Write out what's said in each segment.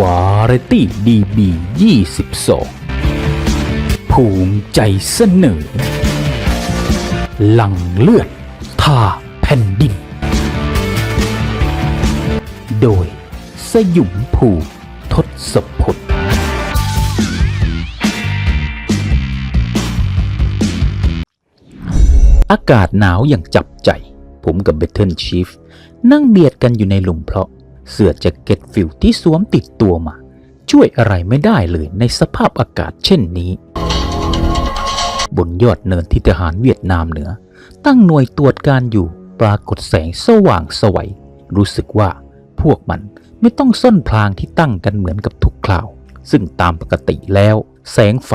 วาไรตี้ดีบี22 ภูมิใจเสนอ หลังเลือดท่าแผ่นดิน โดยสยุมภูทศพลอากาศหนาวอย่างจับใจ ผมกับเบทเทิลชีฟนั่งเบียดกันอยู่ในหลุมเพาะ เสื้อแจ็คเก็ตฟิลที่สวมติดตัวมา ช่วยอะไรไม่ได้เลยในสภาพอากาศเช่นนี้ บนยอดเนินที่ทหารเวียดนามเหนือ ตั้งหน่วยตรวจการอยู่ปรากฏแสงสว่างสวัยรู้สึกว่าพวกมันไม่ต้องส้นพลางที่ตั้งกันเหมือนกับทุกคราว ซึ่งตามปกติแล้ว แสงไฟ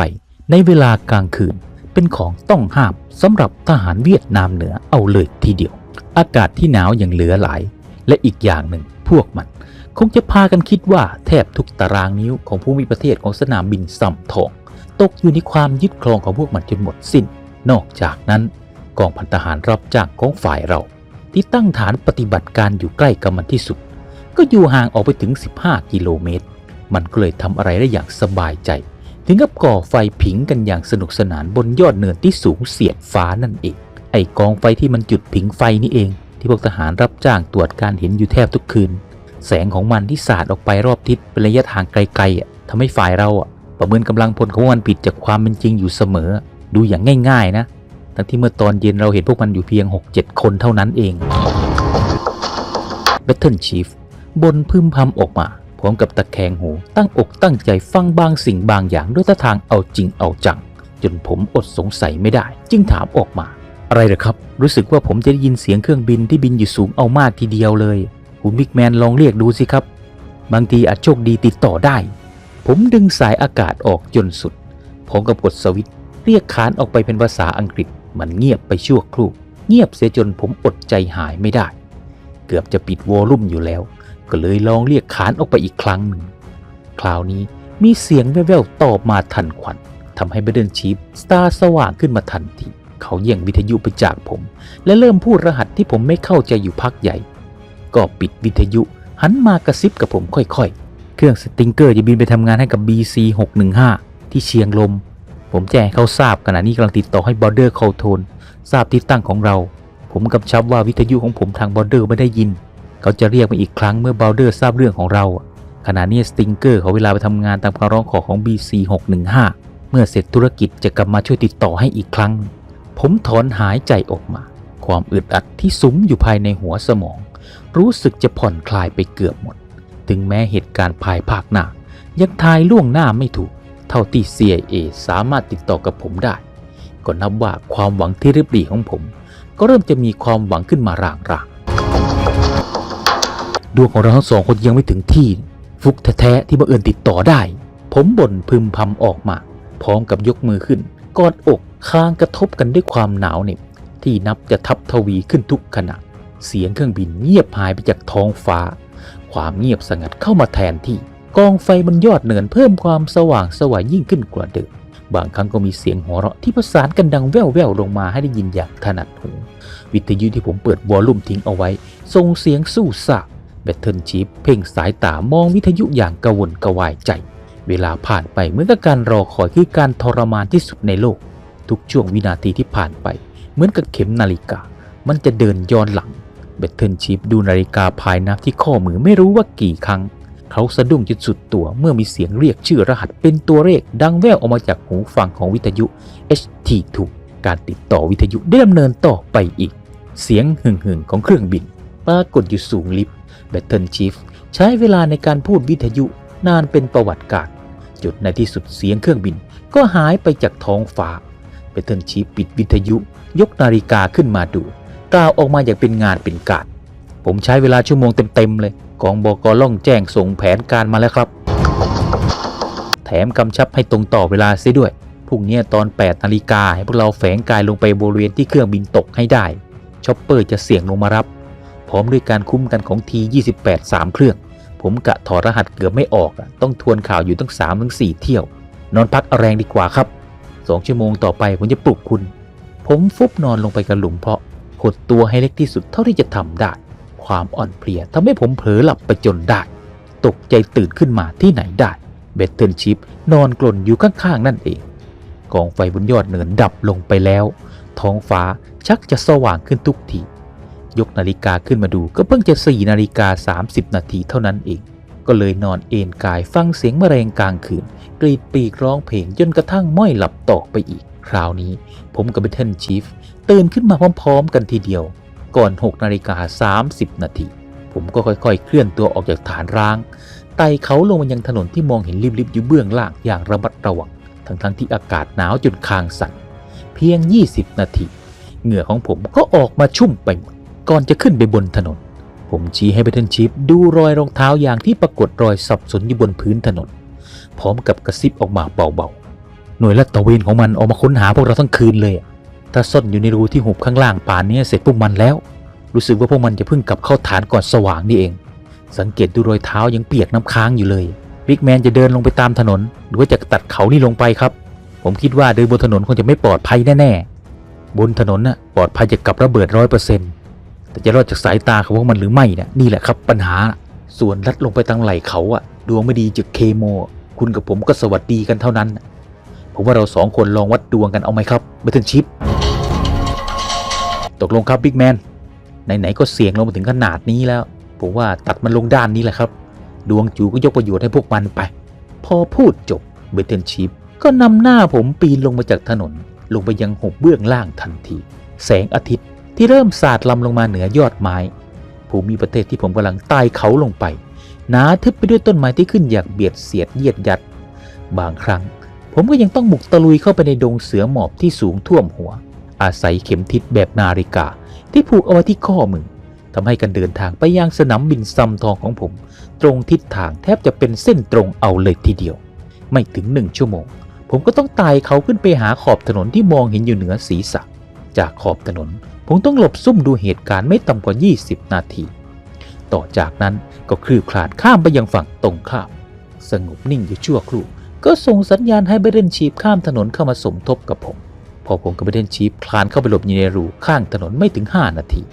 ในเวลากลางคืน เป็นของต้องห้ามสำหรับทหารเวียดนามเหนือเอาเลยทีเดียว อากาศที่หนาวย่างเหลือหลาย และอีกอย่างหนึ่ง พวกมัน คงจะพากันคิดว่าแทบทุกตารางนิ้วของภูมิประเทศของสนามบินสัมทอง ตกอยู่ในความยึดครองของพวกมันจนหมดสิ้น นอกจากนั้น กองพันทหารรับจ้างของฝ่ายเรา ที่ตั้งฐานปฏิบัติการอยู่ใกล้กับมันที่สุด ก็อยู่ห่างออกไปถึง 15 กิโลเมตร มันก็เลยทำอะไรได้อย่างสบายใจ ถึงกับก่อไฟผิงกันอย่างสนุกสนานบนยอดเนินที่สูงเสียดฟ้านั่นเองไอกองไฟที่มันจุดผิงไฟนี่เอง ที่พวกทหารรับจ้างตรวจการเห็นอยู่แทบทุกคืน แสงของมันที่สาดออกไปรอบทิศเป็นระยะทางไกลๆอะทำให้ฝ่ายเราประเมินกำลังพลของมันผิดจากความเป็นจริงอยู่เสมอ ดูอย่างง่าย ๆ นะ ทั้งที่เมื่อตอนเย็นเราเห็นพวกมันอยู่เพียง 6-7 คนเท่านั้นเอง Battle Chief บนพึมพำออกมาพร้อมกับตะแคงหูตั้งอกตั้งใจฟังบางสิ่งบางอย่างด้วยท่าทางเอาจริงเอาจัง จนผมอดสงสัยไม่ได้ จึงถามออกมา อะไรเหรอครับ รู้สึกว่าผมจะได้ยินเสียงเครื่องบินที่บินอยู่สูงเอามากทีเดียวเลย คุณบิ๊กแมนลองเรียกดูสิครับ บางทีอาจโชคดีติดต่อได้ ผมดึงสายอากาศออกจนสุดพร้อมกับกดสวิตช์เรียกขานออกไปเป็นภาษาอังกฤษ มันเงียบไปชั่วครู่ เงียบเสียจนผมอดใจหายไม่ได้ เกือบจะปิดวอลลุ่มอยู่แล้ว ก็เลยลองเรียกขานออกไปอีกครั้งหนึ่ง คราวนี้มีเสียงแว่วๆตอบมาทันควันทำให้เบเดนชีฟสตาร์สว่างขึ้นมาทันที เขาแย่งวิทยุไปจากผม และเริ่มพูดรหัสที่ผมไม่เข้าใจอยู่พักใหญ่ ก็ปิดวิทยุหันมากระซิบกับผมค่อยๆ เครื่องสติงเกอร์จะบินไปทำงานให้กับ BC 615ที่เชียงลม ผมแจ้งเขาทราบขณะนี้กำลังติดต่อให้บอร์เดอร์คอ t โทนทราบที่ตั้งของเรา ผมกำชับว่าวิทยุของผมทางบอร์เดอร์ไม่ได้ยิน เขาจะเรียกมาอีกครั้งเมื่อบอร์เดอร์ทราบเรื่องของเราขณะนี้สติงเกอร์เขาเวลาไปทำงานตามคำร้องขอของ BC 615เมื่อเสร็จธุรกิจจะกลับมาช่วยติดต่อให้อีกครั้ง ผมถอนหายใจออกมา ความอึดอัดที่สุมอยู่ภายในหัวสมอง รู้สึกจะผ่อนคลายไปเกือบหมด ถึงแม้เหตุการณ์ภายภาคหน้า ยังทายล่วงหน้าไม่ถูก เท่าที่ CIA สามารถติดต่อกับผมได้ ก็นับว่าความหวังที่ริบหรี่ของผม ก็เริ่มจะมีความหวังขึ้นมารางๆดวงของเราทั้งสองคนยังไม่ถึงที่ ฟุกแท้ๆที่บังเอิญติดต่อได้ ผมบ่นพึมพำออกมา พร้อมกับยกมือขึ้น กอดอกคางกระทบกันด้วยความหนาวเหน็บที่นับจะทับทวีขึ้นทุกขณะ เสียงเครื่องบินเงียบหายไปจากท้องฟ้า ความเงียบสงัดเข้ามาแทนที่กองไฟบนยอดเนินเพิ่มความสว่างสวายยิ่งขึ้นกว่าเดิม บางครั้งก็มีเสียงหัวเราะที่ประสานกันดังแว่วๆลงมาให้ได้ยินอย่างถนัดหู วิทยุที่ผมเปิดวอลลุ่มทิ้งเอาไว้ส่งเสียงสู้ซาแบตเทิลชีฟเพ่งสายตามองวิทยุอย่างกระวนกระวายใจ เวลาผ่านไปเหมือนกับการรอคอยคือการทรมานที่สุดในโลก ทุกช่วงวินาทีที่ผ่านไป เหมือนกับเข็มนาฬิกา มันจะเดินย้อนหลังเบตเทิลชิปดูนาฬิกาภายนับที่ข้อมือไม่รู้ว่ากี่ครั้ง เขาสะดุ้งจนสุดตัวเมื่อมีเสียงเรียกชื่อรหัสเป็นตัวเลขดังแว่วออกมาจากหูฟังของวิทยุ HT2 การติดต่อวิทยุได้ดำเนินต่อไปอีก เสียงหึ่งหึ่งๆของเครื่องบินปรากฏอยู่สูงลิฟต์เบตเทิลชิฟใช้เวลาในการพูดวิทยุนานเป็นประวัติการ จุดในที่สุดเสียงเครื่องบิน ก็หายไปจากท้องฟ้าเบตเทิลชิฟปิดวิทยุยกนาฬิกาขึ้นมาดูกล่าวออกมาอย่างเป็นงานเป็นการผมใช้เวลาชั่วโมงเต็มๆเลยกองบอกล่องแจ้งส่งแผนการมาแล้วครับ แถมกำชับให้ตรงต่อเวลาเสียด้วยพรุ่งนี้ตอน 8 นาฬิกาให้พวกเราแฝงกายลงไปบริเวณที่เครื่องบินตกให้ได้ชอปเปอร์จะเสี่ยงลงมารับ พร้อมด้วยการคุ้มกันของ T28 3 เครื่อง ผมกะถอดรหัสเกือบไม่ออกอะต้องทวนข่าวอยู่ตั้ง3-4ถึง4เที่ยว นอนพักเอาแรงดีกว่าครับ2ชั่วโมงต่อไปผมจะปลุกคุณ ผมฟุบนอนลงไปกับหลุมเพาะหดตัวให้เล็กที่สุดเท่าที่จะทำได้ ความอ่อนเพลียทำให้ผมเผลอหลับไปจนได้ ตกใจตื่นขึ้นมาที่ไหนได้ เบตเทิลชิปนอนกลนอยู่ข้างๆนั่นเอง กองไฟบนยอดเนินดับลงไปแล้ว ท้องฟ้าชักจะสว่างขึ้นทุกที ยกนาฬิกาขึ้นมาดู ก็เพิ่งจะ4นาฬิกา30 นาทีเท่านั้นเอง ก็เลยนอนเอนกายฟังเสียงแมลงกลางคืน กรีดปีกร้องเพลงจนกระทั่งม้อยหลับต่อไปอีก คราวนี้ผมกับเบทเทิลชีฟตื่นขึ้นมาพร้อมๆ กันทีเดียว ก่อน6นาฬิกา30 นาที ผมก็ค่อยๆ เคลื่อนตัวออกจากฐานร้างไต่เขาลงมายังถนนที่มองเห็นริบๆอยู่เบื้องล่างอย่างระมัดระวัง ทั้งๆที่อากาศหนาวจนคางสั่นเพียง 20 นาที เหงื่อของผมก็ออกมาชุ่มไปหมด ก่อนจะขึ้นไปบนถนน ผมชี้ให้เบทเทิลชิปดูรอยรองเท้าอย่างที่ปรากฏรอยสับสนอยู่บนพื้นถนน พร้อมกับกระซิบออกมาเบาๆ หน่วยลาดตระเวนของมันออกมาค้นหาพวกเราทั้งคืนเลย ถ้าซ่อนอยู่ในรูที่หุบข้างล่างป่านนี้เสร็จพวกมันแล้ว รู้สึกว่าพวกมันจะเพิ่งกลับเข้าฐานก่อนสว่างนี่เอง สังเกตดูรอยเท้ายังเปียกน้ำค้างอยู่เลย บิ๊กแมนจะเดินลงไปตามถนน หรือว่าจะตัดเขานี่ลงไปครับ ผมคิดว่าเดินบนถนนคงจะไม่ปลอดภัยแน่ๆ บนถนนน่ะปลอดภัยจากกับระเบิดร้อยเปอร์เซ็นต์ แต่จะรอดจากสายตาของพวกมันหรือไม่เนี่ยนี่แหละครับปัญหา ส่วนลัดลงไปทางไหล่เขาอะดวงไม่ดีจากเคโม คุณกับผมก็สวัสดีกันเท่านั้น ผมว่าเราสองคนลองวัดดวงกันเอาไหมครับเบทเทิลชิป ตกลงครับบิ๊กแมนไหนๆก็เสี่ยงลงมาถึงขนาดนี้แล้ว ผมว่าตัดมันลงด้านนี้แหละครับ ดวงจูก็ยกประโยชน์ให้พวกมันไป พอพูดจบเบเทนชิปก็นำหน้าผมปีนลงมาจากถนน ลงไปยังหุบเบื้องล่างทันที แสงอาทิตย์ ที่เริ่มสาดลำลงมาเหนือยอดไม้ ภูมิประเทศที่ผมกำลังใต้เขาลงไปหนาทึบไปด้วยต้นไม้ที่ขึ้นอย่างเบียดเสียดเยียดยัด บางครั้ง ผมก็ยังต้องบุกตะลุยเข้าไปในดงเสือหมอบที่สูงท่วมหัว อาศัยเข็มทิศแบบนาฬิกา ที่ผูกเอาไว้ที่ข้อมือทำให้การเดินทางไปยังสนามบินซัมทองของผม ตรงทิศทางแทบจะเป็นเส้นตรงเอาเลยทีเดียว ไม่ถึงหนึ่งชั่วโมง ผมก็ต้องไต่เขาขึ้นไปหาขอบถนนที่มองเห็นอยู่เหนือศีรษะ จากขอบถนน ผมต้องหลบซุ่มดูเหตุการณ์ไม่ต่ำกว่า 20 นาที ต่อจากนั้นก็คลืบคลานข้ามไปยังฝั่งตรงข้าม สงบนิ่งอยู่ชั่วครู่ ก็ส่งสัญญาณให้เบเดนชีพข้ามถนนเข้ามาสมทบกับผม พอผมกับเบเดนชีพคลานเข้าไปหลบอยู่ในรูข้างถนนไม่ถึง 5 นาที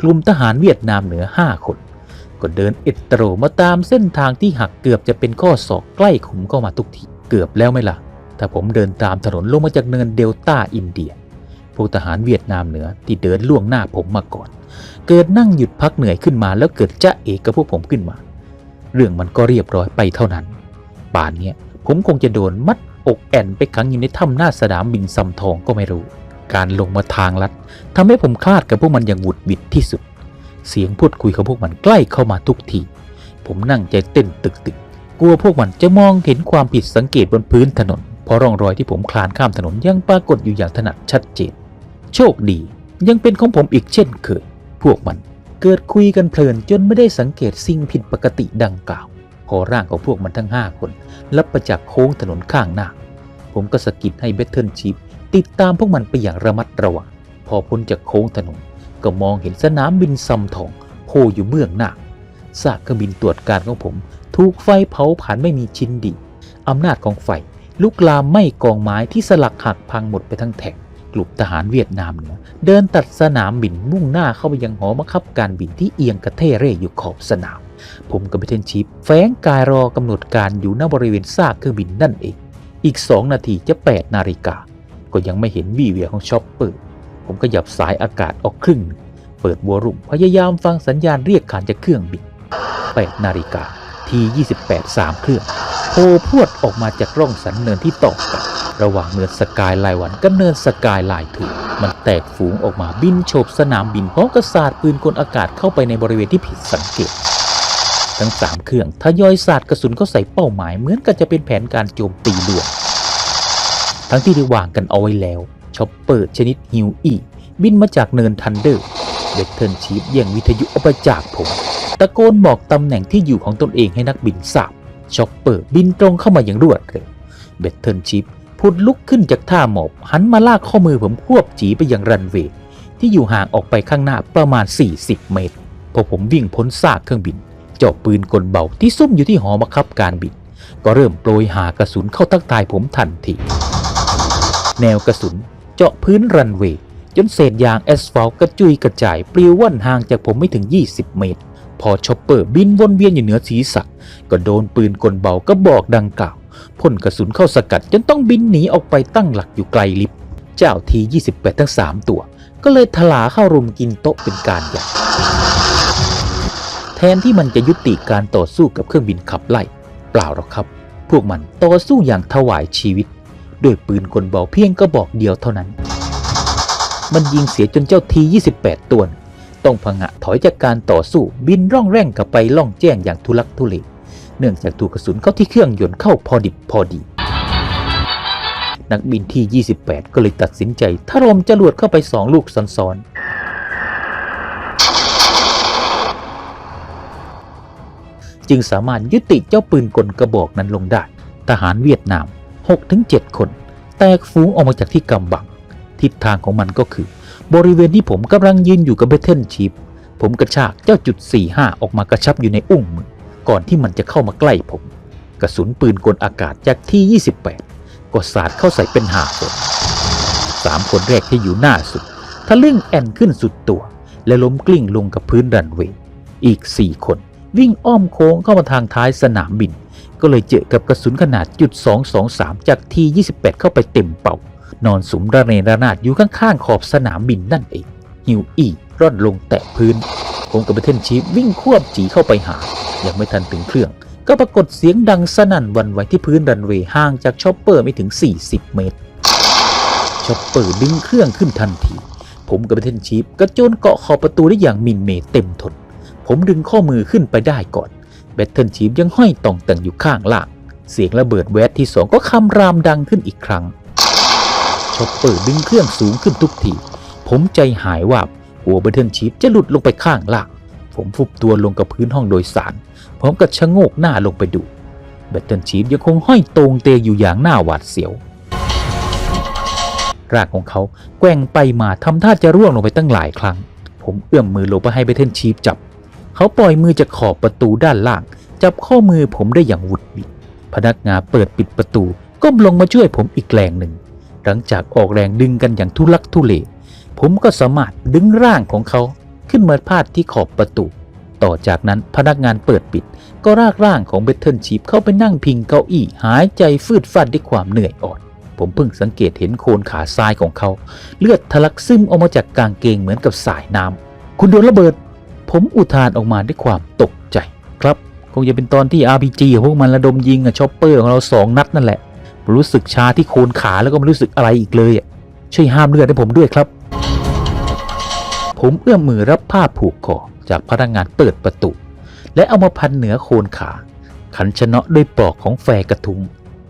กลุ่มทหารเวียดนามเหนือ 5 คน ก็เดินเอดโตรมาตามเส้นทางที่หักเกือบจะเป็นข้อศอกใกล้ขุมเข้ามาทุกที เกือบแล้วไหมล่ะ ถ้าผมเดินตามถนนลงมาจากเนินเดลต้าอินเดีย พวกทหารเวียดนามเหนือที่เดินล่วงหน้าผมมาก่อน เกิดนั่งหยุดพักเหนื่อยขึ้นมาแล้วเกิดจะเอกกับพวกผมขึ้นมา เรื่องมันก็เรียบร้อยไปเท่านั้น ป่านเนี้ยผมคงจะโดนมัดอกแอนไปขังอยู่ในถ้ำหน้าสนามบินซำทองก็ไม่รู้ การลงมาทางลัดทำให้ผมคลาดกับพวกมันอย่างหวุดหวิดที่สุด เสียงพูดคุยของพวกมันใกล้เข้ามาทุกที ผมนั่งใจเต้นตึกตึกๆกลัวพวกมันจะมองเห็นความผิดสังเกตบนพื้นถนน เพราะร่องรอยที่ผมคลานข้ามถนนยังปรากฏอยู่อย่างถนัดชัดเจน โชคดียังเป็นของผมอีกเช่นเคย พวกมันเกิดคุยกันเพลินจนไม่ได้สังเกตสิ่งผิดปกติดังกล่าว พอร่างของพวกมันทั้ง 5 คนลับประจากโค้งถนนข้างหน้า ผมก็สะกิดให้เบทเทิลชีพติดตามพวกมันไปอย่างระมัดระวัง พอพ้นจากโค้งถนน ก็มองเห็นสนามบินซำทองโผล่อยู่เบื้องหน้าซากเครื่องบินตรวจการของผม ถูกไฟเผาผลาญไม่มีชิ้นดีอำนาจของไฟลุกลามไหม้กองไม้ที่สลักหักพังหมดไปทั้งแถบ ลุ่มทหารเวียดนามเหนือเดินตัดสนามบินมุ่งหน้าเข้าไปยังหอบังคับการบินที่เอียงกระเทเร่อยู่ขอบสนาม ผมกับเบทเทนชีฟแฝงกายรอกำหนดการอยู่หน้าบริเวณซากเครื่องบินนั่นเอง อีก2นาทีจะ8นาฬิกา ก็ยังไม่เห็นวี่แววของช็อปเปอร์ ผมก็หยับสายอากาศออกครึ่ง เปิดวัวรุ่มพยายามฟังสัญญาณเรียกขานจากเครื่องบิน8นาฬิกาที28 3เครื่อง ล่พวดออกมาจากร่องสันเนินที่ตอกันระหว่างเนินสกายไลน์วันกับเนินสกายไลน์ทูมันแตกฝูงออกมาบินโฉบสนามบินพร้อมกระสาดปืนกลอากาศเข้าไปในบริเวณที่ผิดสังเกต ทั้งสามเครื่องทยอยสาดกระสุนเข้าใส่เป้าหมายเหมือนกับจะเป็นแผนการโจมตีลวงทั้งที่ได้วางกันเอาไว้แล้วช็อปเปอร์ชนิดฮิวอีบินมาจากเนินทันเดอร์เบทเทิลชีฟแย่งวิทยุออกไปจากผม ตะโกนบอกตำแหน่งที่อยู่ของตนเองให้นักบินทราบ ช็อปเปอร์บินตรงเข้ามาอย่างรวดเร็วเบทเทิลชีฟพุดลุกขึ้นจากท่าหมอบหันมาลากข้อมือผมควบจีไปยังรันเวย์ที่อยู่ห่างออกไปข้างหน้าประมาณ 40 เมตร พอผมวิ่งพ้นซากเครื่องบินเจาะปืนกลเบาที่ซุ่มอยู่ที่หอบังคับการบิน ก็เริ่มโปรยหากระสุนเข้าทักทายผมทันที แนวกระสุนเจาะพื้นรันเวย์จนเศษยางแอสฟัลต์กระจุยกระจายปลิวว่อนห่างจากผมไม่ถึง 20 เมตร พอชอปเปอร์บินวนเวียนอยู่เหนือศีรษะก็โดนปืนกลเบากระบอกดังกล่าวพ่นกระสุนเข้าสกัดจนต้องบินหนีออกไปตั้งหลักอยู่ไกลลิฟต์เจ้าที 28 ทั้ง 3 ตัว ก็เลยถลาเข้ารุมกินโต๊ะเป็นการใหญ่แทนที่มันจะยุติการต่อสู้กับเครื่องบินขับไล่ เปล่าหรอกครับ พวกมันต่อสู้อย่างถวายชีวิต ด้วยปืนกลเบาเพียงกระบอกเดียวเท่านั้น มันยิงเสียจนเจ้าที 28 ตัว ต้องผงะถอยจากการต่อสู้บินร่องแร่งกลับไปล่องแจ้งอย่างทุลักทุเลเนื่องจากถูกกระสุนเข้าที่เครื่องยนต์เข้าพอดิบพอดี นักบินที่ 28 ก็เลยตัดสินใจถล่มจรวดเข้าไปสองลูกซ้อนๆ จึงสามารถยุติเจ้าปืนกลกระบอกนั้นลงได้ ทหารเวียดนาม 6-7 คน แตกฟูงออกมาจากที่กำบัง ทิศทางของมันก็คือ บริเวณที่ผมกำลังยืนอยู่กับเบเทนชีพผมกระชากเจ้าจุด 45 ออกมากระชับอยู่ในอุ้งมือก่อนที่มันจะเข้ามาใกล้ผม กระสุนปืนกลอากาศจากที่ 28 ก็สาดเข้าใส่เป็นหาคนสามคนแรกที่อยู่หน้าสุดทะลึ่งแอนขึ้นสุดตัว และล้มกลิ้งลงกับพื้นรันเวย์อีก4คนวิ่งอ้อมโค้งเข้ามาทางท้ายสนามบิน ก็เลยเจอกับกระสุนขนาดจุด223 จากที่28 เข้าไปเต็มเป่า นอนสุมระเนระนาดอยู่ข้างๆขอบสนามบินนั่นเองฮิวอี้ร่อนลงแตะพื้น ผมกับเบเทนชีฟวิ่งควบจีเข้าไปหา ยังไม่ทันถึงเครื่อง ก็ปรากฏเสียงดังสนั่นวันไหวที่พื้นรันเวย์ห่างจากชอปเปอร์ไม่ถึง 40 เมตรชอปเปอร์ดึงเครื่องขึ้นทันที ผมกับเบเทนชีฟกระโจนเกาะขอบประตูได้อย่างมินเมเต็มทน ผมดึงข้อมือขึ้นไปได้ก่อนเบเทนชีฟยังห้อยต่องแต่งอยู่ข้างล่างเสียงระเบิดแวดที่สองก็คำรามดังขึ้นอีกครั้ง ชอปเปอร์ดึงเครื่องสูงขึ้นทุกที ผมใจหายว่าหัวเบเทิลชีฟจะหลุดลงไปข้างล่าง ผมฟุบตัวลงกับพื้นห้องโดยสาร พร้อมกับชะโงกหน้าลงไปดูเบเทิลชีฟยังคงห้อยตรงเตงอยู่อย่างหน้าหวาดเสียวร่างของเขาแกว่งไปมาทำท่าจะร่วงลงไปตั้งหลายครั้ง ผมเอื้อมมือลงไปให้เบเทิลชีฟจับ เขาปล่อยมือจากขอบประตูด้านล่าง จับข้อมือผมได้อย่างหวุดหวิดพนักงานเปิดปิดประตูก้มลงมาช่วยผมอีกแรงหนึ่ง หลังจากออกแรงดึงกันอย่างทุลักทุเลผมก็สามารถดึงร่างของเขาขึ้นมาพาดที่ขอบประตู ต่อจากนั้นพนักงานเปิดปิด ก็รากร่างของเบทเทิลชีฟเข้าไปนั่งพิงเก้าอี้หายใจฟืดฟัดด้วยความเหนื่อยอ่อนผมเพิ่งสังเกตเห็นโคนขาซ้ายของเขา เลือดทะลักซึมออกมาจากกางเกงเหมือนกับสายน้ำคุณโดนระเบิด ผมอุทานออกมาด้วยความตกใจ ครับ คงจะเป็นตอนที่ RPG ของพวกมันระดมยิงกับชอปเปอร์ของเราสองนัดนั่นแหละ รู้สึกชาที่โคนขาแล้วก็ไม่รู้สึกอะไรอีกเลยอะช่วยห้ามเลือดให้ผมด้วยครับ ผมเอื้อมมือรับผ้าผูกคอจากพนักงานเปิดประตู และเอามาพันเหนือโคนขา ขันชนะด้วยปลอกของแฟกระทุง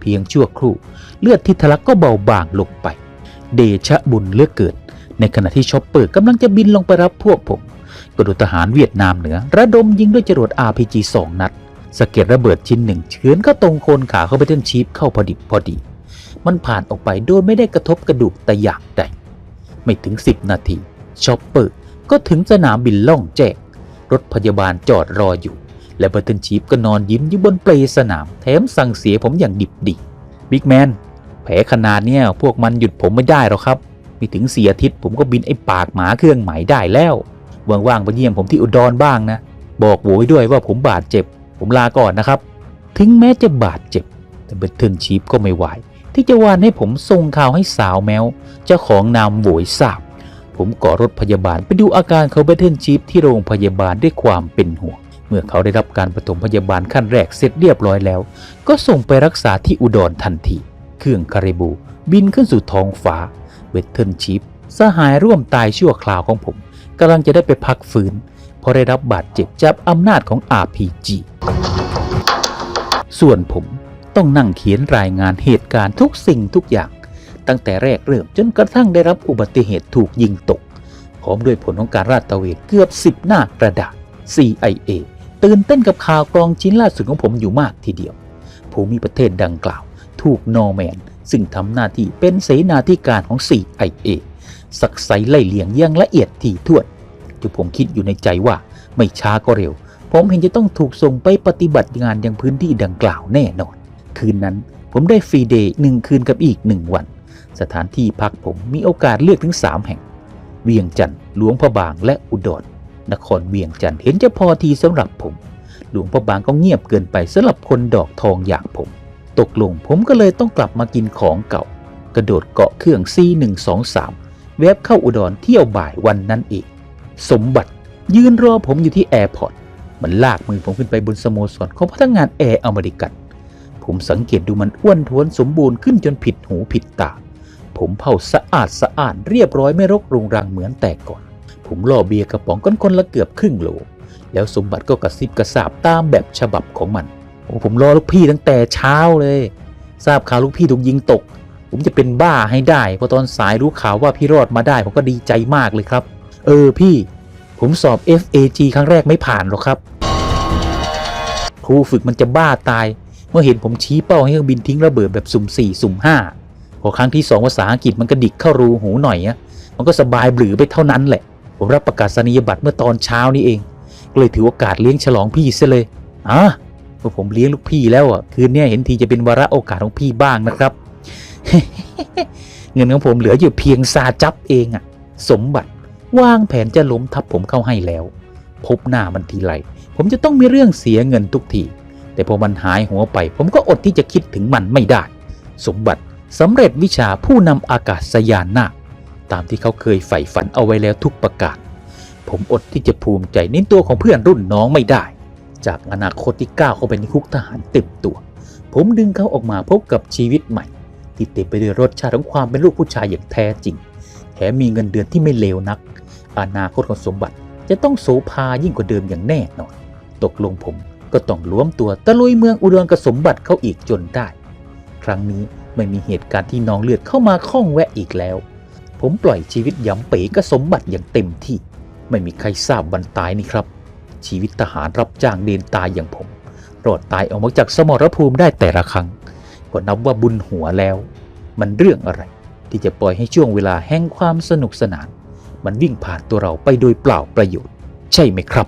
เพียงชั่วครู่ เลือดที่ทะลักก็เบาบางลงไป เดชะบุญเลือกเกิด ในขณะที่ชอปเปอร์กำลังจะบินลงไปรับพวกผมก็โดนทหารเวียดนามเหนือ ระดมยิงด้วยจรวด RPG สองนัด สะเก็ดระเบิดชิ้นหนึ่งเฉือนเข้าตรงโคนขาเขาไปเทนชีฟเข้าพอดิบพอดี มันผ่านออกไปโดยไม่ได้กระทบกระดูกแต่อย่างใดไม่ถึง 10 นาทีชอปเปอร์ก็ถึงสนามบินล่องแจ้งรถพยาบาลจอดรออยู่ และเบอร์เทนชีฟก็นอนยิ้มอยู่บนเปลสนาม แถมสั่งเสียผมอย่างดิบดีบิ๊กแมนแผลขนาดเนี้ยพวกมันหยุดผมไม่ได้หรอกครับ มีถึงเสียทิตย์ผมก็บินไอ้ปากหมาเครื่องหมายได้แล้วว่างๆไปเยี่ยมผมที่อุดรบ้างนะ บอกโวยด้วยว่าผมบาดเจ็บ ผมลาก่อนนะครับ ถึงแม้จะบาดเจ็บ แต่เบอร์เทนชีฟก็ไม่ไหวที่จะวานให้ผมส่งข่าวให้สาวแมวเจ้าของนามโวยทราบ ผมก่อรถพยาบาลไปดูอาการเขาเบตเทนชีฟที่โรงพยาบาลด้วยความเป็นห่วง เมื่อเขาได้รับการปฐมพยาบาลขั้นแรกเสร็จเรียบร้อยแล้ว ก็ส่งไปรักษาที่อุดรทันที เครื่องคาริบูบินขึ้นสู่ท้องฟ้าเบตเทนชีฟสหายร่วมตายชั่วคราวของผมกำลังจะได้ไปพักฟื้น ราะได้รับบาดเจ็บจากอำนาจของ RPG ส่วนผมต้องนั่งเขียนรายงานเหตุการณ์ทุกสิ่งทุกอย่าง ตั้งแต่แรกเริ่มจนกระทั่งได้รับอุบัติเหตุถูกยิงตก พร้อมด้วยผลของการราดตระเวนเกือบ10หน้ากระดาษ CIA ตื่นเต้นกับข่าวกรองชิ้นล่าสุดของผมอยู่มากทีเดียว ภูมิประเทศดังกล่าว ถูกนอร์แมน ซึ่งทำหน้าที่เป็นเสนาธิการของ CIA สักไซไล่เลียงอย่างละเอียดถี่ถ้วน จนผมคิดอยู่ในใจว่าไม่ช้าก็เร็ว ผมเห็นจะต้องถูกส่งไปปฏิบัติงานยังพื้นที่ดังกล่าวแน่นอน คืนนั้นผมได้ฟรีเดย์หนึ่งคืนกับอีกหนึ่งวัน สถานที่พักผมมีโอกาสเลือกถึง 3 แห่ง เวียงจันทร์หลวงพระบางและอุดรนครเวียงจันทร์เห็นจะพอทีสำหรับผม หลวงพ่อบางก็เงียบเกินไปสำหรับคนดอกทองอย่างผม ตกลงผมก็เลยต้องกลับมากินของเก่า กระโดดเกาะเครื่อง C123 แวบเข้าอุดรเที่ยวบ่ายวันนั้นเอง สมบัติ ยืนรอผมอยู่ที่แอร์พอร์ต มันลากมือผมขึ้นไปบนสโมสรของพนักงานแอร์อเมริกัน ผมสังเกตดูมันอ้วนท้วนสมบูรณ์ขึ้นจนผิดหูผิดตา ผมเผาสะอาดสะอาดเรียบร้อยไม่รกรุงรังเหมือนแต่ก่อน ผมล่อเบียร์กระป๋องก้นคนละเกือบครึ่งโล แล้วสมบัติก็กระซิบกระซาบตามแบบฉบับของมันโอ้ผมรอลูกพี่ตั้งแต่เช้าเลย ทราบข่าวลูกพี่ถูกยิงตก ผมจะเป็นบ้าให้ได้พอตอนสายรู้ข่าวว่าพี่รอดมาได้ ผมก็ดีใจมากเลยครับ เออพี่ ผมสอบ FAG ครั้งแรกไม่ผ่านหรอกครับ ครูฝึกมันจะบ้าตาย เมื่อเห็นผมชี้เป้าให้เครื่องบินทิ้งระเบิดแบบสุ่มสี่สุ่มห้าพอครั้งที่สองภาษาอังกฤษมันก็ดิกเข้ารูหูหน่อยอะมันก็สบายบลือไปเท่านั้นแหละ ผมรับประกาศนียบัตรเมื่อตอนเช้านี้เอง ก็เลยถือโอกาสเลี้ยงฉลองพี่ซะเลยอะพอผมเลี้ยงลูกพี่แล้วอะคืนนี้เห็นทีจะเป็นวาระโอกาสของพี่บ้างนะครับ เงินของผมเหลืออยู่เพียงซาจับเองอะ สมบัติ วางแผนจะล้มทับผมเข้าให้แล้ว พบหน้ามันทีไรผมจะต้องมีเรื่องเสียเงินทุกที แต่พอมันหายหัวไป ผมก็อดที่จะคิดถึงมันไม่ได้ สมบัติสำเร็จวิชาผู้นำอากาศยานนาคตามที่เขาเคยใฝ่ฝันเอาไว้แล้วทุกประการ ผมอดที่จะภูมิใจในตัวของเพื่อนรุ่นน้องไม่ได้ จากอนาคตที่ก้าวเข้าไปในคุกทหารเต็มตัว ผมดึงเขาออกมาพบกับชีวิตใหม่ ที่เต็มไปด้วยรสชาติของความเป็นลูกผู้ชายอย่างแท้จริง แถมมีเงินเดือนที่ไม่เลวนัก อนาคตของสมบัติจะต้องโสภายิ่งกว่าเดิมอย่างแน่นอน ตกลงผมก็ต้องล้วมตัวตะลุยเมืองอุดรกับสมบัติเขาอีกจนได้ ครั้งนี้ไม่มีเหตุการณ์ที่น้องเลือดเข้ามาข้องแวะอีกแล้ว ผมปล่อยชีวิตยำเป๋กับสมบัติอย่างเต็มที่ ไม่มีใครทราบวันตายนี่ครับ ชีวิตทหารรับจ้างเดินตายอย่างผมรอดตายออกมาจากสมรภูมิได้แต่ละครั้งก็นับว่าบุญหัวแล้ว มันเรื่องอะไร ที่จะปล่อยให้ช่วงเวลาแห่งความสนุกสนาน มันวิ่งผ่านตัวเราไปโดยเปล่าประโยชน์ ใช่ไหมครับ